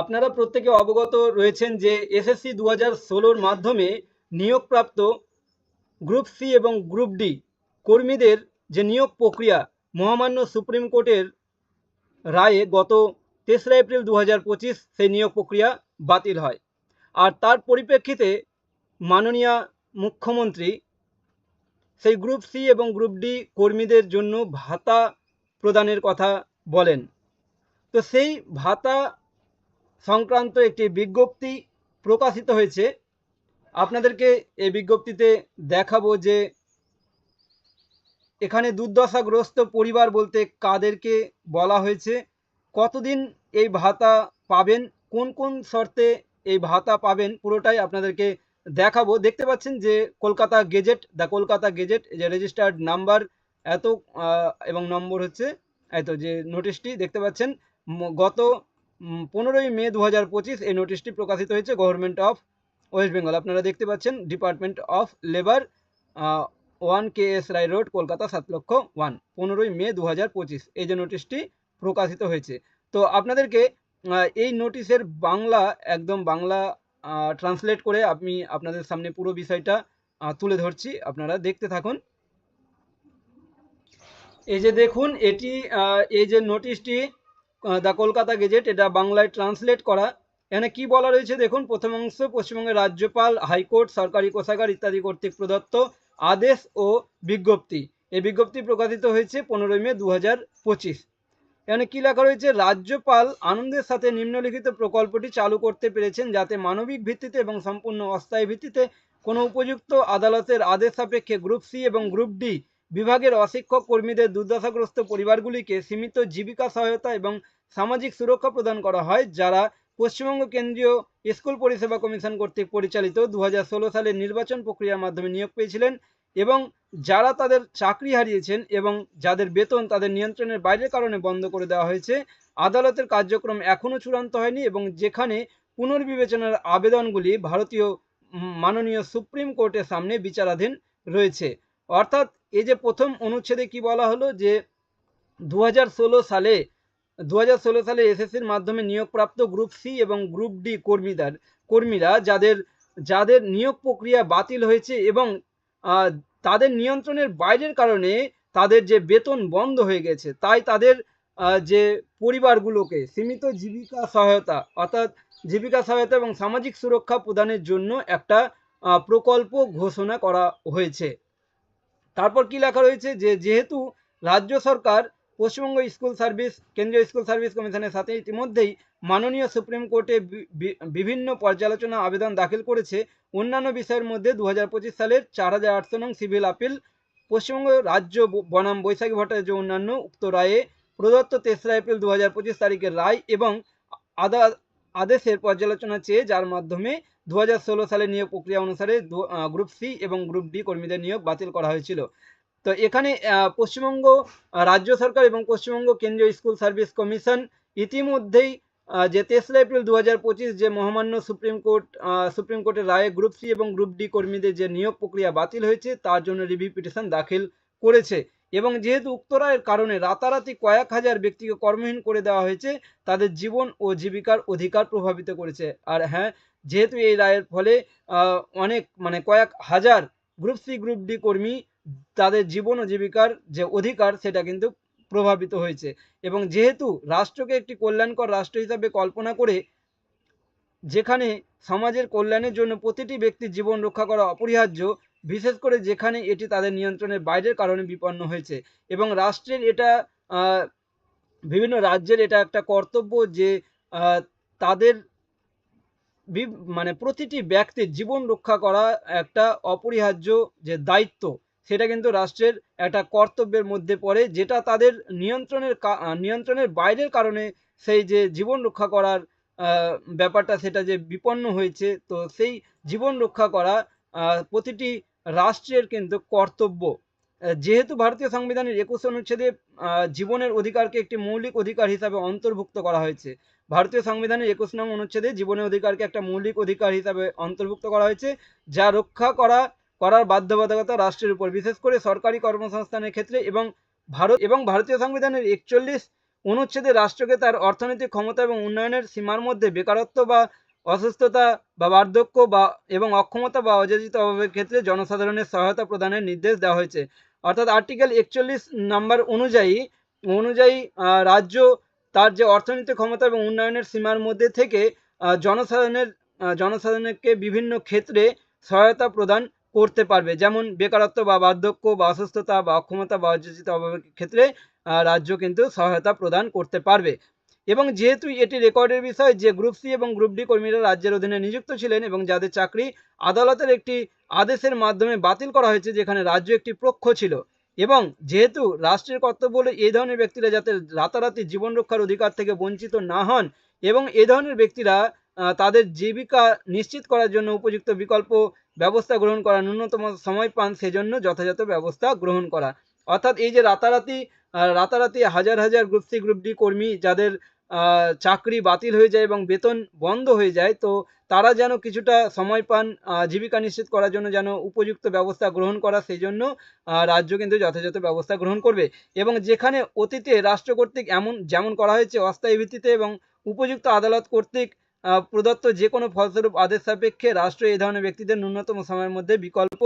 আপনারা প্রত্যেকে অবগত রয়েছেন যে এসএসসি দু হাজার মাধ্যমে নিয়োগপ্রাপ্ত গ্রুপ সি এবং গ্রুপ ডি কর্মীদের যে নিয়োগ প্রক্রিয়া মহামান্য সুপ্রিম কোর্টের রায়ে গত তেসরা এপ্রিল দু হাজার পঁচিশ সেই নিয়োগ প্রক্রিয়া বাতিল হয়। আর তার পরিপ্রেক্ষিতে মাননীয় মুখ্যমন্ত্রী সেই গ্রুপ সি এবং গ্রুপ ডি কর্মীদের জন্য ভাতা প্রদানের কথা বলেন। তো সেই ভাতা সংক্রান্ত একটি বিজ্ঞপ্তি প্রকাশিত হয়েছে। আপনাদেরকে এই বিজ্ঞপ্তিতে দেখাবো যে এখানে দুর্দশাগ্রস্ত পরিবার বলতে কাদেরকে বলা হয়েছে, কতদিন এই ভাতা পাবেন, কোন কোন শর্তে এই ভাতা পাবেন, পুরোটাই আপনাদেরকে দেখাবো। দেখতে পাচ্ছেন যে Kolkata gazette, the Kolkata gazette, যে রেজিস্টার্ড নাম্বার, এত এবং নম্বর হচ্ছে এত যে নোটিশটি দেখতে পাচ্ছেন গত পনেরোই মে দু হাজার পঁচিশ এই নোটিশটি প্রকাশিত হয়েছে গভর্নমেন্ট অফ ওয়েস্ট বেঙ্গল আপনারা দেখতে পাচ্ছেন department of labour one K S Roy road Kolkata, সাত লক্ষ ওয়ান পনেরোই মে দু হাজার পঁচিশ এই যে নোটিশটি প্রকাশিত হয়েছে। তো আপনাদেরকে এই নোটিশের বাংলা, একদম বাংলা ট্রান্সলেট করে আমি আপনাদের সামনে পুরো বিষয়টা তুলে ধরছি। আপনারা দেখতে থাকুন। এই যে দেখুন, এটি এই যে নোটিশটি দ্য কলকাতা গেজেট, এটা বাংলায় ট্রান্সলেট করা। এখানে কি বলা রয়েছে দেখুন, প্রথম অংশ, পশ্চিমবঙ্গের রাজ্যপাল, হাইকোর্ট, সরকারি কোষাগার ইত্যাদি কর্তৃক প্রদত্ত আদেশ ও বিজ্ঞপ্তি। এই বিজ্ঞপ্তি প্রকাশিত হয়েছে পনেরোই মে দু হাজার পঁচিশ। এখানে কি লেখা রয়েছে? রাজ্যপাল আনন্দের সাথে নিম্নলিখিত প্রকল্পটি চালু করতে পেরেছেন যাতে মানবিক ভিত্তিতে এবং সম্পূর্ণ অস্থায়ী ভিত্তিতে কোনো উপযুক্ত আদালতের আদেশ সাপেক্ষে গ্রুপ সি এবং গ্রুপ ডি বিভাগের অশিক্ষক কর্মীদের দুর্দশাগ্রস্ত পরিবারগুলিকে সীমিত জীবিকা সহায়তা এবং সামাজিক সুরক্ষা প্রদান করা হয়, যারা পশ্চিমবঙ্গ কেন্দ্রীয় স্কুল পরিষেবা কমিশন কর্তৃক পরিচালিত দু হাজার ষোলো সালের নির্বাচন প্রক্রিয়ার মাধ্যমে নিয়োগ পেয়েছিলেন এবং যারা তাদের চাকরি হারিয়েছেন এবং যাদের বেতন তাদের নিয়ন্ত্রণের বাইরের কারণে বন্ধ করে দেওয়া হয়েছে, আদালতের কার্যক্রম এখনও চূড়ান্ত হয়নি এবং যেখানে পুনর্বিবেচনার আবেদনগুলি ভারতীয় মাননীয় সুপ্রিম কোর্টের সামনে বিচারাধীন রয়েছে। অর্থাৎ এই যে প্রথম অনুচ্ছেদে কি বলা হলো যে দু হাজার ষোলো সালে দু হাজার ষোলো সালে এসএসসির মাধ্যমে নিয়োগপ্রাপ্ত গ্রুপ সি এবং গ্রুপ ডি কর্মীদের, কর্মীরা যাদের যাদের নিয়োগ প্রক্রিয়া বাতিল হয়েছে এবং তাদের নিয়ন্ত্রণের বাইরের কারণে তাদের যে বেতন বন্ধ হয়ে গেছে, তাই তাদের যে পরিবারগুলোকে সীমিত জীবিকা সহায়তা, অর্থাৎ জীবিকা সহায়তা এবং সামাজিক সুরক্ষা প্রদানের জন্য একটা প্রকল্প ঘোষণা করা হয়েছে। তারপর কি লেখা রয়েছে যে যেহেতু রাজ্য সরকার পশ্চিমবঙ্গ স্কুল সার্ভিস, কেন্দ্রীয় স্কুল সার্ভিস কমিশনের সাথে ইতিমধ্যেই মাননীয় সুপ্রিম কোর্টে বিভিন্ন পর্যালোচনা আবেদন দাখিল করেছে। অন্যান্য বিষয়ের মধ্যে দু হাজার পঁচিশ সালের চার হাজার আটশো নং সিভিল আপিল, পশ্চিমবঙ্গ রাজ্য বনাম বৈশাখী ভট্টাচার্য অন্যান্য উক্ত রায়ে প্রদত্ত তেসরা এপ্রিল দু হাজার পঁচিশ তারিখের রায় এবং আদা, আদেশের পর্যালোচনা চেয়ে যার মাধ্যমে দু হাজার ষোলো সালে নিয়োগ প্রক্রিয়া অনুসারে গ্রুপ সি এবং গ্রুপ ডি কর্মীদের নিয়োগ বাতিল করা হয়েছিল। তো এখানে পশ্চিমবঙ্গ রাজ্য সরকার এবং পশ্চিমবঙ্গ কেন্দ্রীয় স্কুল সার্ভিস কমিশন ইতিমধ্যেই যে তেসরা এপ্রিল দু হাজার পঁচিশ যে মহামান্য সুপ্রিম কোর্ট সুপ্রিম কোর্টের রায়ে গ্রুপ সি এবং গ্রুপ ডি কর্মীদের যে নিয়োগ প্রক্রিয়া বাতিল হয়েছে, তার জন্য রিভিউ পিটিশন দাখিল করেছে। এবং যেহেতু উক্ত রায়ের কারণে রাতারাতি কয়েক হাজার ব্যক্তিকে কর্মহীন করে দেওয়া হয়েছে, তাদের জীবন ও জীবিকার অধিকার প্রভাবিত করেছে। আর হ্যাঁ যেহেতু এই রায়ের ফলে অনেক মানে কয়েক হাজার গ্রুপ সি গ্রুপ ডি কর্মী তাদের জীবন ও জীবিকার যে অধিকার, সেটা কিন্তু প্রভাবিত হয়েছে। এবং যেহেতু রাষ্ট্রকে একটি কল্যাণকর রাষ্ট্র হিসাবে কল্পনা করে, যেখানে সমাজের কল্যাণের জন্য প্রতিটি ব্যক্তির জীবন রক্ষা করা অপরিহার্য, বিশেষ করে যেখানে এটি তাদের নিয়ন্ত্রণের বাইরের কারণে বিপন্ন হয়েছে। এবং রাষ্ট্রের এটা বিভিন্ন রাজ্যের এটা একটা কর্তব্য যে তাদের মানে প্রতিটি ব্যক্তির জীবন রক্ষা করা একটা অপরিহার্য যে দায়িত্ব, সেটা কিন্তু রাষ্ট্রের একটা কর্তব্যের মধ্যে পড়ে, যেটা তাদের নিয়ন্ত্রণের নিয়ন্ত্রণের বাইরের কারণে সেই যে জীবন রক্ষা করার ব্যাপারটা সেটা যে বিপন্ন হয়েছে, তো সেই জীবন রক্ষা করা প্রতিটি রাষ্ট্রের কিন্তু কর্তব্য। যেহেতু ভারতীয় সংবিধানের একুশ অনুচ্ছেদে জীবনের অধিকারকে একটি মৌলিক অধিকার হিসাবে অন্তর্ভুক্ত করা হয়েছে ভারতীয় সংবিধানের একুশ নং অনুচ্ছেদে জীবনের অধিকারকে একটা মৌলিক অধিকার হিসাবে অন্তর্ভুক্ত করা হয়েছে, যা রক্ষা করা, করার বাধ্যবাধকতা রাষ্ট্রের উপর, বিশেষ করে সরকারি কর্মসংস্থানের ক্ষেত্রে এবং ভারত, এবং ভারতীয় সংবিধানের একচল্লিশ অনুচ্ছেদে রাষ্ট্রকে তার অর্থনৈতিক ক্ষমতা এবং উন্নয়নের সীমার মধ্যে বেকারত্ব বা অসুস্থতা বা বার্ধক্য বা, এবং অক্ষমতা বা অযাচিত অভাবের ক্ষেত্রে জনসাধারণের সহায়তা প্রদানের নির্দেশ দেওয়া হয়েছে। অর্থাৎ আর্টিকেল একচল্লিশ নাম্বার অনুযায়ী অনুযায়ী রাজ্য তার যে অর্থনৈতিক ক্ষমতা এবং উন্নয়নের সীমার মধ্যে থেকে জনসাধারণের জনসাধারণকে বিভিন্ন ক্ষেত্রে সহায়তা প্রদান করতে পারবে। যেমন বেকারত্ব বা বার্ধক্য বা অসুস্থতা বা অক্ষমতা বা অযাচিত অভাবের ক্ষেত্রে রাজ্য কিন্তু সহায়তা প্রদান করতে পারবে। এবং যেহেতু এটি রেকর্ডের বিষয়, যে গ্রুপ সি এবং গ্রুপ ডি কর্মীরা রাজ্যের অধীনে নিযুক্ত ছিলেন এবং যাদের চাকরি আদালতের একটি আদেশের মাধ্যমে বাতিল করা হয়েছে, যেখানে রাজ্য একটি পক্ষ ছিল। এবং যেহেতু রাষ্ট্রের কর্তব্য হলো এই ধরনের ব্যক্তিরা যাতে রাতারাতি জীবন রক্ষার অধিকার থেকে বঞ্চিত না হন এবং এ ধরনের ব্যক্তিরা তাদের জীবিকা নিশ্চিত করার জন্য উপযুক্ত বিকল্প ব্যবস্থা গ্রহণ করা ন্যূনতম সময় পান সেজন্য যথাযথ ব্যবস্থা গ্রহণ করা। অর্থাৎ এই যে রাতারাতি রাতারাতি হাজার হাজার গ্রুপ সি, গ্রুপ ডি কর্মী যাদের চাকরি বাতিল হয়ে যায় এবং বেতন বন্ধ হয়ে যায়, তো তারা যেন কিছুটা সময় পান জীবিকা নিশ্চিত করার জন্য যেন উপযুক্ত ব্যবস্থা গ্রহণ করা, সেই জন্য রাজ্য কিন্তু যথাযথ ব্যবস্থা গ্রহণ করবে। এবং যেখানে অতীতে রাষ্ট্র কর্তৃক এমন, যেমন করা হয়েছে, অস্থায়ী ভিত্তিতে এবং উপযুক্ত আদালত কর্তৃক প্রদত্ত যে কোনো ফলস্বরূপ আদেশ সাপেক্ষে রাষ্ট্র এই ধরনের ব্যক্তিদের ন্যূনতম সময়ের মধ্যে বিকল্প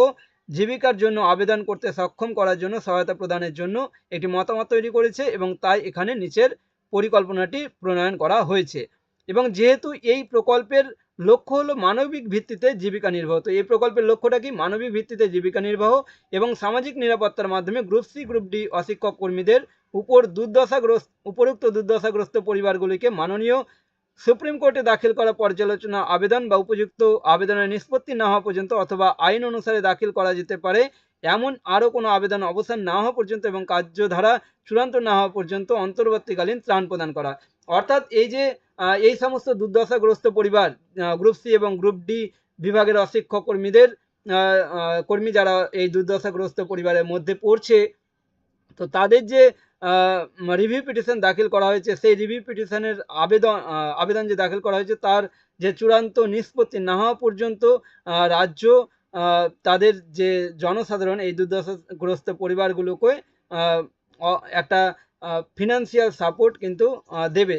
জীবিকার জন্য আবেদন করতে সক্ষম করার জন্য সহায়তা প্রদানের জন্য একটি মতামত তৈরি করেছে এবং তাই এখানে নিচের পরিকল্পনাটি প্রণয়ন করা হয়েছে। এবং যেহেতু এই প্রকল্পের লক্ষ্য হলো মানবিক ভিত্তিতে জীবিকা নির্বাহ, তো এই প্রকল্পের লক্ষ্যটা কি? মানবিক ভিত্তিতে জীবিকা নির্বাহ এবং সামাজিক নিরাপত্তার মাধ্যমে গ্রুপ সি, গ্রুপ ডি অশিক্ষক কর্মীদের উপর দুর্দশাগ্রস্ত, উপরোক্ত দুর্দশাগ্রস্ত পরিবারগুলিকে মাননীয় সুপ্রিম কোর্টে দাখিল করা পর্যালোচনা আবেদন বা উপযুক্ত আবেদনের নিষ্পত্তি না হওয়া পর্যন্ত অথবা আইন অনুসারে দাখিল করা যেতে পারে। এমন আরও কোনো আবেদন অবসান না হওয়া পর্যন্ত এবং কার্যধারা চূড়ান্ত না হওয়া পর্যন্ত অন্তর্বর্তীকালীন ত্রাণ প্রদান করা। অর্থাৎ এই যে এই সমস্ত দুর্দশাগ্রস্ত পরিবার গ্রুপ সি এবং গ্রুপ ডি বিভাগের অশিক্ষক কর্মীদের কর্মী যারা এই দুর্দশাগ্রস্ত পরিবারের মধ্যে পড়ছে, তো তাদের যে রিভিউ পিটিশন দাখিল করা হয়েছে, সেই রিভিউ পিটিশনের আবেদন আবেদন যে দাখিল করা হয়েছে, তার যে চূড়ান্ত নিষ্পত্তি না হওয়া পর্যন্ত রাজ্য তাদের যে জনসাধারণ, এই দুর্দশাগ্রস্ত পরিবারগুলোকে একটা ফিনান্সিয়াল সাপোর্ট কিন্তু দেবে।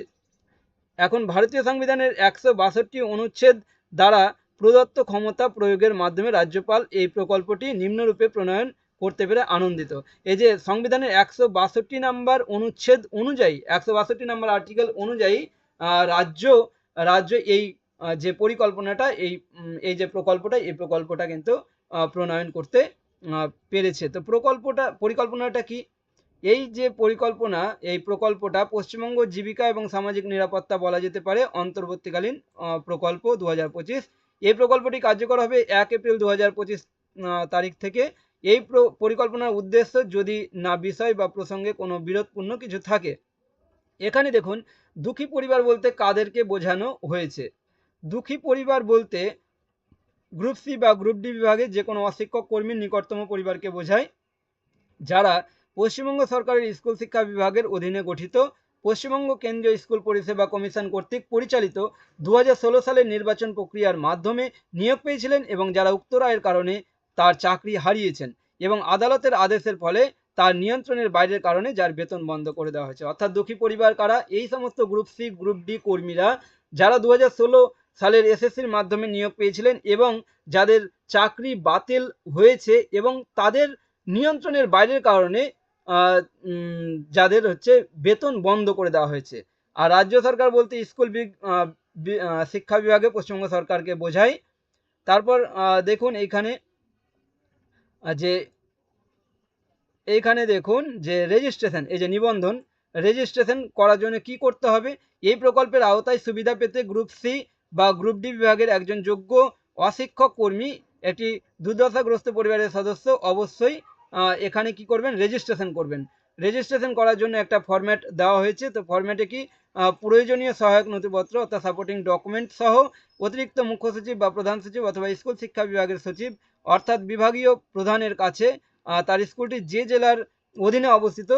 এখন ভারতীয় সংবিধানের একশো বাষট্টি অনুচ্ছেদ দ্বারা প্রদত্ত ক্ষমতা প্রয়োগের মাধ্যমে রাজ্যপাল এই প্রকল্পটি নিম্নরূপে প্রণয়ন করতে পেরে আনন্দিত। এই যে সংবিধানের একশো বাষট্টি নাম্বার অনুচ্ছেদ অনুযায়ী, একশো বাষট্টি নাম্বার আর্টিকেল অনুযায়ী রাজ্য রাজ্য এই যে পরিকল্পনাটা এই এই যে প্রকল্পটা, এই প্রকল্পটা কিন্তু প্রণয়ন করতে পেরেছে। তো প্রকল্পটা, পরিকল্পনাটা কি? এই যে পরিকল্পনা, এই প্রকল্পটা পশ্চিমবঙ্গ জীবিকা এবং সামাজিক নিরাপত্তা বলা যেতে পারে অন্তর্বর্তীকালীন প্রকল্প দু হাজার পঁচিশ। এই প্রকল্পটি কার্যকর হবে এক এপ্রিল দু হাজার পঁচিশ তারিখ থেকে। এই পরিকল্পনার উদ্দেশ্য যদি না বিষয় বা প্রসঙ্গে কোনো বিরোধপূর্ণ কিছু থাকে। এখানে দেখুন, দুঃখী পরিবার বলতে কাদেরকে বোঝানো হয়েছে। দুঃখী পরিবার বলতে গ্রুপ সি বা গ্রুপ ডি বিভাগে যে কোনো অশিক্ষক কর্মীর নিকটতম পরিবারকে বোঝায়, যারা পশ্চিমবঙ্গ সরকারের স্কুল শিক্ষা বিভাগের অধীনে গঠিত পশ্চিমবঙ্গ কেন্দ্রীয় স্কুল পরিষেবা কমিশন কর্তৃক পরিচালিত দু হাজার ষোলো সালের নির্বাচন প্রক্রিয়ার মাধ্যমে নিয়োগ পেয়েছিলেন এবং যারা উক্ত রায়ের কারণে তার চাকরি হারিয়েছেন এবং আদালতের আদেশের ফলে তার নিয়ন্ত্রণের বাইরের কারণে যার বেতন বন্ধ করে দেওয়া হয়েছে। অর্থাৎ দুঃখী পরিবার কারা? এই সমস্ত গ্রুপ সি গ্রুপ ডি কর্মীরা, যারা দু হাজার ষোলো সালের এসএসসির মাধ্যমে নিয়োগ পেয়েছিলেন এবং যাদের চাকরি বাতিল হয়েছে এবং তাদের নিয়ন্ত্রণের বাইরের কারণে যাদের হচ্ছে বেতন বন্ধ করে দেওয়া হয়েছে। আর রাজ্য সরকার বলতে স্কুল শিক্ষা বিভাগে পশ্চিমবঙ্গ সরকারকে বোঝায় তারপর দেখুন এইখানে যে এইখানে দেখুন যে রেজিস্ট্রেশন, এই যে নিবন্ধন, রেজিস্ট্রেশন করার জন্য কি করতে হবে? এই প্রকল্পের আওতায় সুবিধা পেতে গ্রুপ সি বা গ্রুপ ডি বিভাগের একজন যোগ্য অশিক্ষক কর্মী, এটি দুর্দশাগ্রস্ত পরিবারের সদস্য, অবশ্যই এখানে কি করবেন? রেজিস্ট্রেশন করবেন। রেজিস্ট্রেশন করার জন্য একটা ফরম্যাট দেওয়া হয়েছে। তো ফরম্যাটে কি প্রয়োজনীয় সহায়ক নথিপত্র অর্থাৎ সাপোর্টিং ডকুমেন্ট সহ অতিরিক্ত মুখ্য সচিব বা প্রধান সচিব অথবা স্কুল শিক্ষা বিভাগের সচিব অর্থাৎ বিভাগীয় প্রধানের কাছে তার স্কুলটি যে জেলার অধীনে অবস্থিত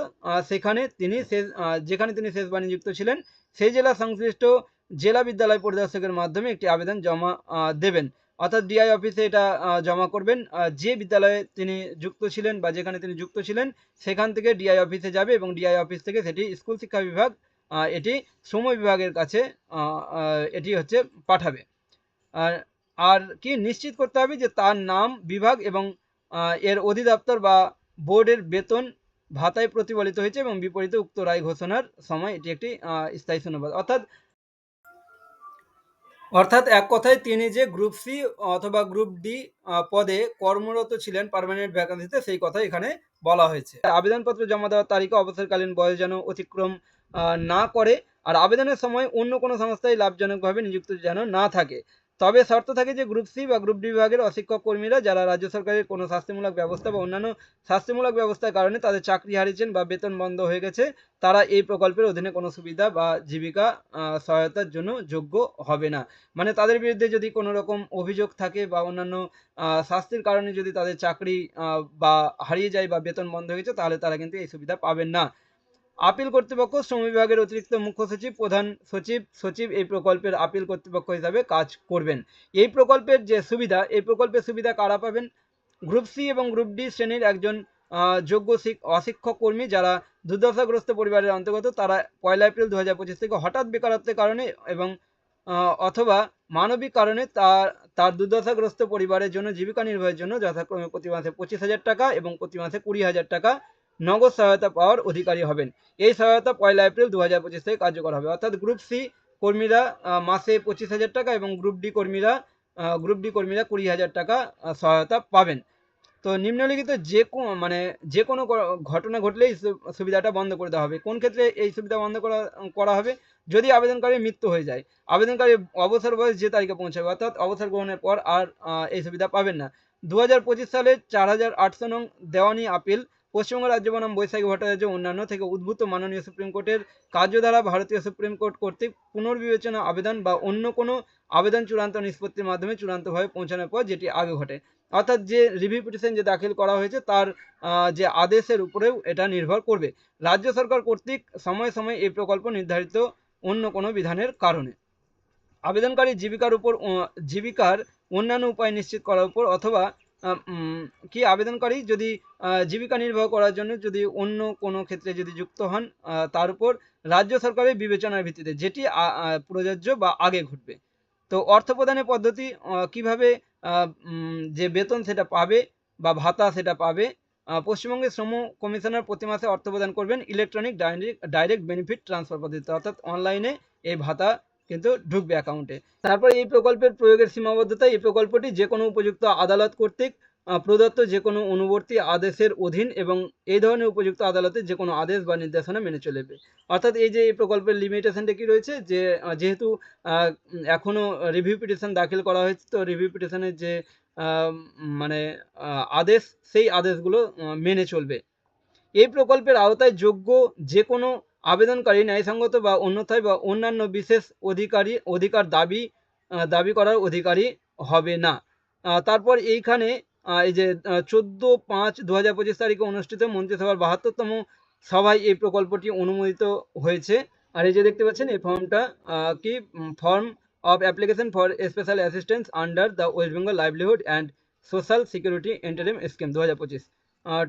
সেখানে তিনি শেষ যেখানে তিনি শেষবার নিযুক্ত ছিলেন, সেই জেলা সংশ্লিষ্ট জেলা বিদ্যালয় পরিদর্শকের মাধ্যমে একটি আবেদন জমা দেবেন। অর্থাৎ ডিআই অফিসে এটা জমা করবেন। যে বিদ্যালয়ে তিনি যুক্ত ছিলেন বা যেখানে তিনি যুক্ত ছিলেন, সেখান থেকে ডিআই অফিসে যাবে এবং ডিআই অফিস থেকে সেটি স্কুল শিক্ষা বিভাগ এটি শ্রম বিভাগের কাছে এটি হচ্ছে পাঠাবে। আর কি নিশ্চিত করতে হবে যে তার নাম বিভাগ এবং এর অধিদপ্তর বা বোর্ডের বেতন ভাতায় প্রতিফলিত হয়েছে এবং বিপরীতে উক্ত রায় ঘোষণার সময় এটি একটি স্থায়ী শূন্যপদ অর্থাৎ অর্থাৎ এক কথায় তিনি যে গ্রুপ সি অথবা গ্রুপ ডি পদে কর্মরত ছিলেন পার্মানেন্ট ভ্যাকান্সিতে সেই কথা এখানে বলা হয়েছে। আবেদনপত্র জমা দেওয়ার তারিখে অবসরকালীন বয়স যেন অতিক্রম না করে, আর আবেদনের সময় অন্য কোনো সংস্থায় লাভজনকভাবে নিযুক্ত যেন না থাকে। তবে শর্ত থাকে যে গ্রুপ সি বা গ্রুপ ডি বিভাগের অশিক্ষক কর্মীরা যারা রাজ্য সরকারের কোনো শাস্তিমূলক ব্যবস্থা বা অন্যান্য শাস্তিমূলক ব্যবস্থার কারণে তাদের চাকরি হারিয়েছেন বা বেতন বন্ধ হয়ে গেছে, তারা এই প্রকল্পের অধীনে কোনো সুবিধা বা জীবিকা সহায়তার জন্য যোগ্য হবে না। মানে তাদের বিরুদ্ধে যদি কোনো রকম অভিযোগ থাকে বা অন্যান্য শাস্তির কারণে যদি তাদের চাকরি বা হারিয়ে যায় বা বেতন বন্ধ হয়ে গেছে, তাহলে তারা কিন্তু এই সুবিধা পাবেন না। আপিল কর্তৃপক্ষ, শ্রম বিভাগের অতিরিক্ত মুখ্য সচিব, প্রধান সচিব সচিব এই প্রকল্পের আপিল কর্তৃপক্ষ হিসাবে কাজ করবেন। এই প্রকল্পের যে সুবিধা, এই প্রকল্পের সুবিধা কারা পাবেন? গ্রুপ সি এবং গ্রুপ ডি শ্রেণির একজন যোগ্য শিক- অশিক্ষক কর্মী যারা দুর্দশাগ্রস্ত পরিবারের অন্তর্গত, তারা পয়লা এপ্রিল দু হাজার পঁচিশ থেকে হঠাৎ বেকারত্বের কারণে এবং অথবা মানবিক কারণে তার তার দুর্দশাগ্রস্ত পরিবারের জন্য জীবিকা নির্বাহের জন্য যথাক্রমে প্রতি মাসে পঁচিশ হাজার টাকা এবং প্রতি মাসে কুড়ি হাজার টাকা নগদ সহায়তা পাওয়ার অধিকারী হবেন। এই সহায়তা পয়লা এপ্রিল দু হাজার পঁচিশ থেকে কার্যকর হবে। অর্থাৎ গ্রুপ সি কর্মীরা মাসে পঁচিশ হাজার টাকা এবং গ্রুপ ডি কর্মীরা গ্রুপ ডি কর্মীরা কুড়ি হাজার টাকা সহায়তা পাবেন। তো নিম্নলিখিত যে মানে যে কোনো ঘটনা ঘটলেই সুবিধাটা বন্ধ করে দেওয়া হবে। কোন ক্ষেত্রে এই সুবিধা বন্ধ করা করা হবে? যদি আবেদনকারীর মৃত্যু হয়ে যায়, আবেদনকারী অবসর বয়স যে তারিখে পৌঁছাবে, অর্থাৎ অবসর গ্রহণের পর আর এই সুবিধা পাবেন না। দু হাজার পঁচিশ সালে চার হাজার আটশো নং দেওয়ানি আপিল পশ্চিমবঙ্গ রাজ্য বনাম বৈশাখী ভট্টাচার্য অন্যান্য থেকে উদ্ভূত মাননীয় সুপ্রিম কোর্টের কার্যধারা ভারতীয় সুপ্রিম কোর্ট কর্তৃক পুনর্বিবেচনা আবেদন বা অন্য কোনো আবেদন চূড়ান্ত নিষ্পত্তির মাধ্যমে চূড়ান্তভাবে পৌঁছানোর পর যেটি আগে ঘটে। অর্থাৎ যে রিভিউ পিটিশন যে দাখিল করা হয়েছে তার যে আদেশের উপরেও এটা নির্ভর করবে। রাজ্য সরকার কর্তৃক সময়ে সময়ে এই প্রকল্প নির্ধারিত অন্য কোনো বিধানের কারণে। আবেদনকারী জীবিকার উপর জীবিকার অন্যান্য উপায় নিশ্চিত করার উপর অথবা কি আবেদনকারী যদি জীবিকা নির্বাহ করার জন্য যদি অন্য কোনো ক্ষেত্রে যদি যুক্ত হন তার উপর রাজ্য সরকারের বিবেচনার ভিত্তিতে যেটি প্রযোজ্য বা আগে ঘটবে। তো অর্থ প্রদানের পদ্ধতি কীভাবে যে বেতন সেটা পাবে বা ভাতা সেটা পাবে পশ্চিমবঙ্গের শ্রম কমিশনার প্রতি মাসে অর্থ প্রদান করবেন electronic direct direct benefit transfer পদ্ধতিতে অর্থাৎ অনলাইনে এই ভাতা কিন্তু ঢুকবে অ্যাকাউন্টে তারপর এই প্রকল্পের প্রয়োগের সীমাবদ্ধতা এই প্রকল্পটি যে কোনো উপযুক্ত আদালত কর্তৃক প্রদত্ত যে কোনো অনুবর্তী আদেশের অধীন এবং এই ধরনের উপযুক্ত আদালতে যে কোনো আদেশ বা নির্দেশনা মেনে চলবে। অর্থাৎ এই যে এই প্রকল্পের লিমিটেশনটা কি রয়েছে? যে যেহেতু এখনও রিভিউ পিটিশন দাখিল করা হয়েছে, তো রিভিউ পিটিশনের যে মানে আদেশ, সেই আদেশগুলো মেনে চলবে। এই প্রকল্পের আওতায় যোগ্য যে কোনো আবেদনকারী ন্যায়সঙ্গত বা অন্যথায় বা অন্যান্য বিশেষ অধিকারী, অধিকার দাবি দাবি করার অধিকারী হবে না। তারপর এইখানে এই যে চোদ্দ পাঁচ দু হাজার পঁচিশ তারিখে অনুষ্ঠিত মন্ত্রিসভার বাহাত্তরতম সভায় এই প্রকল্পটি অনুমোদিত হয়েছে। আর এই যে দেখতে পাচ্ছেন, এই ফর্মটা কি? Form of application for special assistance under the West Bengal livelihood and social security interim scheme দু হাজার পঁচিশ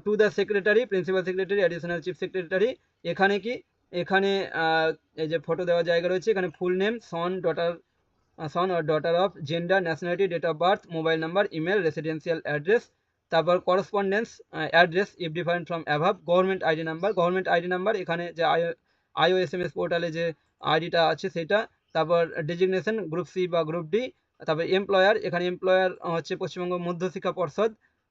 to the secretary, principal secretary, additional chief secretary, এখানে কি? এখানে এই যে ফটো দেওয়ার জায়গা রয়েছে, এখানে full name son daughter son or daughter of gender nationality date of birth mobile number email residential address তারপর correspondence address if different from above government ID number government ID number এখানে যে আইও S M S পোর্টালে যে আইডিটা আছে সেটা, তারপর designation group C or group D তারপর এমপ্লয়ার এখানে এমপ্লয়ার হচ্ছে পশ্চিমবঙ্গ মধ্যশিক্ষা পর্ষদ,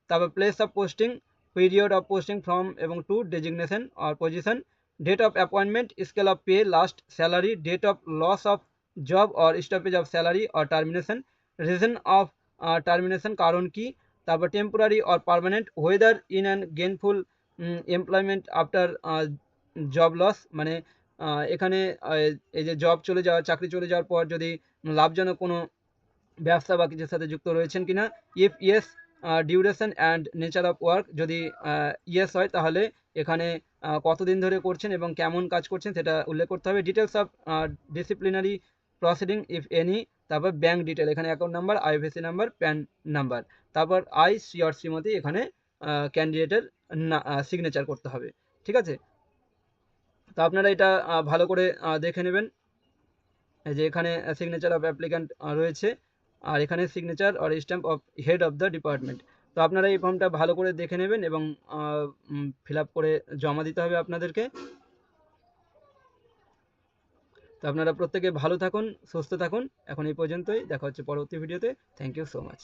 তারপর place of posting period of posting from এবং to designation or position date of appointment scale of pay last salary date of loss of job or stoppage of salary or termination reason of termination কারণ কি, তারপর temporary or permanent whether in and gainful employment after job loss মানে এখানে এই যে job চলে যাওয়া, চাকরি চলে যাওয়ার পর যদি লাভজনক কোনো ব্যবসা বা কিছুর সাথে যুক্ত রয়েছেন কিনা if yes duration and nature of work যদি ইয়েস হয়, তাহলে এখানে কতদিন ধরে করছেন এবং কেমন কাজ করছেন সেটা উল্লেখ করতে হবে। Details of disciplinary proceeding if any তারপর ব্যাঙ্ক ডিটেল এখানে account number IFSC number PAN number তারপর আই সি মতে এখানে ক্যান্ডিডেটের সিগনেচার করতে হবে। ঠিক আছে? তো আপনারা এটা ভালো করে দেখে নেবেন। যে এখানে সিগনেচার অফ অ্যাপ্লিক্যান্ট রয়েছে। আর এখানে signature or stamp of head of the department তো আপনারা এই ফর্মটা ভালো করে দেখে নেবেন এবং ফিল করে জমা দিতে হবে আপনাদেরকে। তো আপনারা প্রত্যেকে ভালো থাকুন, সুস্থ থাকুন। এখন এই পর্যন্তই। দেখা হচ্ছে পরবর্তী ভিডিওতে থ্যাংক ইউ সো মাচ